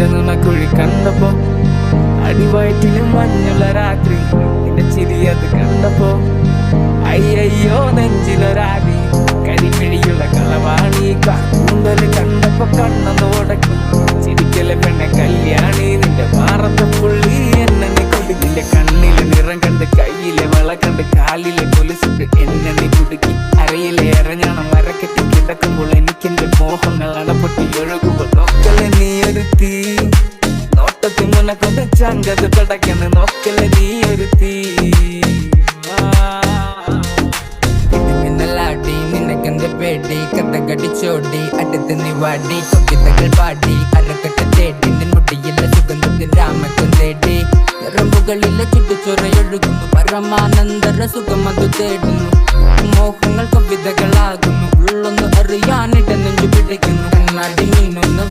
നിന്റെ നുണക്കുഴി കണ്ടപ്പോ അടിവയറ്റിലും മഞ്ഞുള്ള രാത്രി നിന്റെ ചിരി അത് കണ്ടപ്പോ അയ്യയ്യോ നെഞ്ചിലൊരാതി കരിമിഴിയുള്ള കളവാണി കൂന്തൽ കണ്ടപ്പോ കണ്ണതോടക്കി ചിരിക്കലെ പെണ്ണെ കല്യാണി നിന്റെ പാറത്തെ പുള്ളി എന്നെ നീ കുടുക്കിന്റെ കണ്ണിലെ നിറം കണ്ട് കയ്യിലെ വള കണ്ട് കാലിലെ കൊലുസിട്ട് എന്നെ കുടുക്കി. അരയിലെ ഇറങ്ങണം മരക്കെട്ടി കിടക്കുമ്പോൾ എനിക്കെന്റെ മോഹങ്ങൾ അടപ്പൊട്ടി ഒഴുകുമ്പോൾ നോക്കലെ നീ ഒരു തീ നോട്ടത്തിൽ മുനക്കൊണ്ട് ചങ്കത് പടക്കുന്ന നോക്കലെ നീ പേടി കഥകടിച്ചോടി അടുത്ത് നീ വാടി കൊക്കിത്തകൾ പാടി അരക്കെട്ട് തേടി നിൻ തേടി. ഞരമ്പുകളിലെ ചുട്ടുചൊറയൊഴുകുന്നു പരമാനന്ദര സുഖം അത് തേടുന്നു.